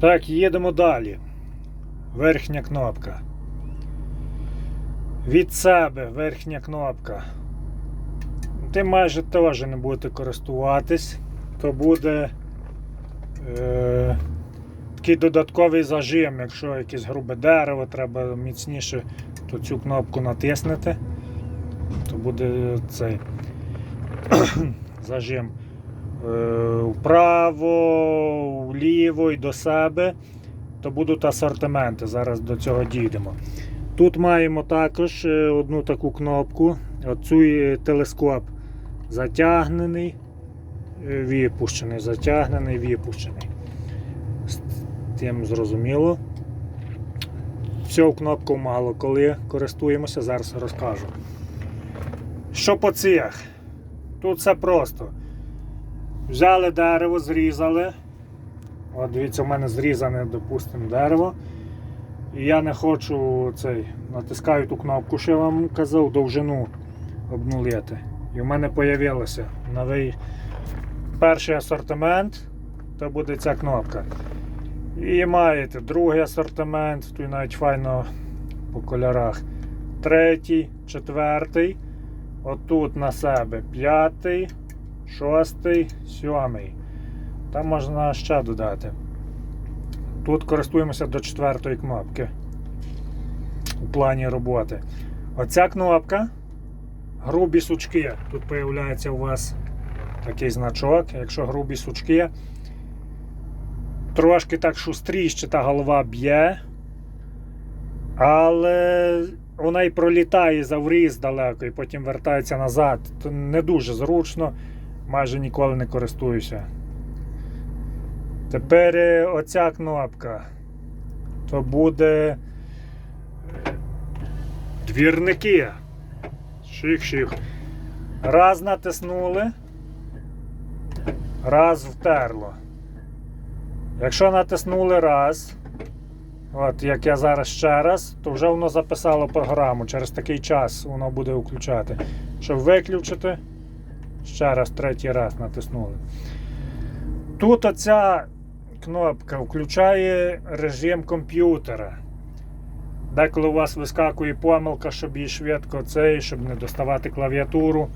Так, їдемо далі. Верхня кнопка. Від себе верхня кнопка. Ти майже теж не будете користуватись, то буде е, такий додатковий зажим, якщо якесь грубе дерево, треба міцніше, то цю кнопку натиснете, то буде цей зажим вправо, вліво і до себе, то будуть асортименти. Зараз до цього дійдемо. Тут маємо також е, одну таку кнопку. Оцю телескоп затягнений, е, випущений, затягнений, випущений. З тим зрозуміло. Цю кнопку мало коли користуємося, зараз розкажу. Що по цих? Тут все просто. Взяли дерево, зрізали. От дивіться, у мене зрізане, допустимо, дерево. І я не хочу цей. Натискаю ту кнопку, що я вам казав, довжину обнулити. І в мене з'явилося новий перший асортимент, то буде ця кнопка. І маєте другий асортимент, тут навіть файно по кольорах. Третій, четвертий. Отут на себе п'ятий, шостий, сьомий. Там можна ще додати. Тут користуємося до четвертої кнопки у плані роботи. Оця кнопка грубі сучки. Тут з'являється у вас такий значок. Якщо грубі сучки, трошки так шустріше та голова б'є, але вона й пролітає за вріз далеко і потім вертається назад. То не дуже зручно, майже ніколи не користуюся. Тепер е, оця кнопка. То буде е, двірники. Ших-ших. Раз натиснули, раз втерло. Якщо натиснули раз, от як я зараз ще раз, то вже воно записало програму. Через такий час воно буде включати. Щоб виключити, ще раз, третій раз натиснули. Тут оця кнопка включає режим комп'ютера. Деколи у вас вискакує помилка, щоб її швидко цей, щоб не доставати клавіатуру,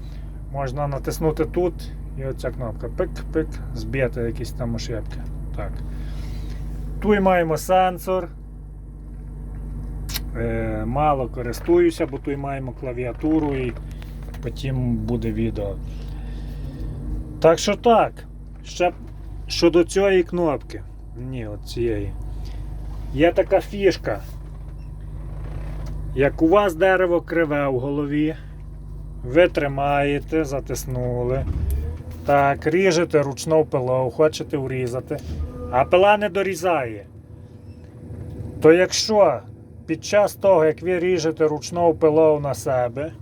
можна натиснути тут і оця кнопка пик-пик, збити якісь там ошибки. Так. Тут маємо сенсор. Е, мало користуюся, бо тут маємо клавіатуру і потім буде відео. Так що так. Ще щодо цієї кнопки. Ні, от цієї. Є така фішка. Як у вас дерево криве в голові, ви тримаєте, затиснули. Так, ріжете ручну пилу, хочете врізати, а пила не дорізає. То якщо під час того, як ви ріжете ручну пилу на себе,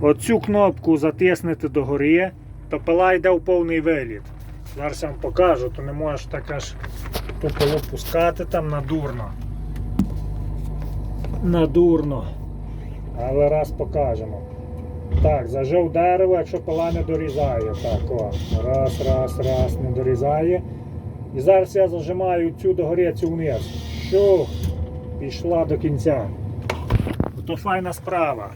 оцю кнопку затиснете догори, то пила йде в повний виліт. Зараз я вам покажу, то не можеш так аж ту пускати там надурно. Надурно. Але раз покажемо. Так, зажив дерево, якщо пила не дорізає. Так, о. Раз, раз, раз, не дорізає. І зараз я зажимаю цю догори, цю вниз. Що пішла до кінця. То файна справа.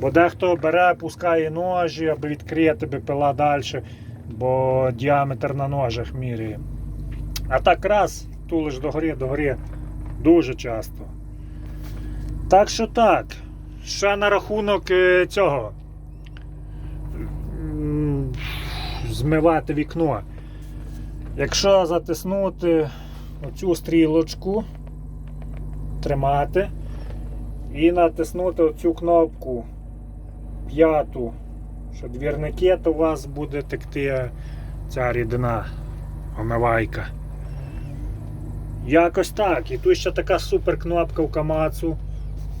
Бо дехто бере, пускає ножі, аби відкрити би пила далі, бо діаметр на ножах міряє. А так раз, тулиш догори, догори дуже часто. Так що так. Ще на рахунок е, цього. Змивати вікно. Якщо затиснути оцю стрілочку, тримати і натиснути оцю кнопку п'яту, що двірники, у вас буде текти ця рідина омивайка. Якось так. І тут ще така супер кнопка в Камацу,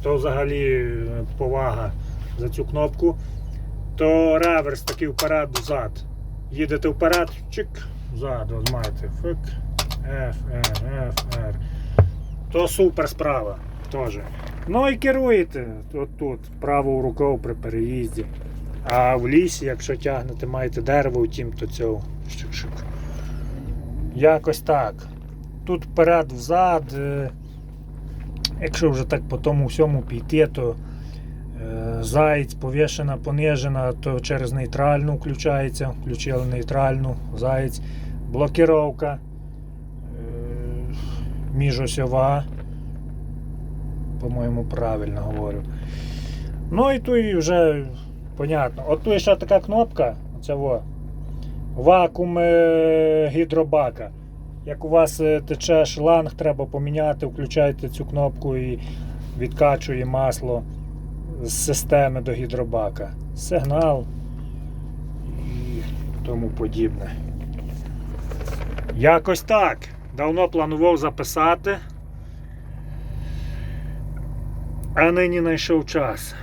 то взагалі е, повага за цю кнопку. То реверс такий вперед-взад. Їдете вперед, чик, взад, маєте. Фик, F, R, F, R. То супер справа теж. Ну і керуєте от тут правою рукою при переїзді. А в лісі, якщо тягнете, маєте дерево, втім, то цього. Шик-шик. Якось так. тут вперед-взад. е, Якщо вже так по тому всьому піти, то е, заєць повішена, понижена, то через нейтральну включається. Включили нейтральну, заєць, блокіровка, е, міжосьова. По-моєму, правильно говорю. Ну і тут вже понятно. От тут ще така кнопка, оце во. Вакуум е, гідробака. Як у вас е, тече шланг, треба поміняти, включаєте цю кнопку і відкачує масло з системи до гідробака. Сигнал і тому подібне. Якось так. Давно планував записати. А нині знайшов час.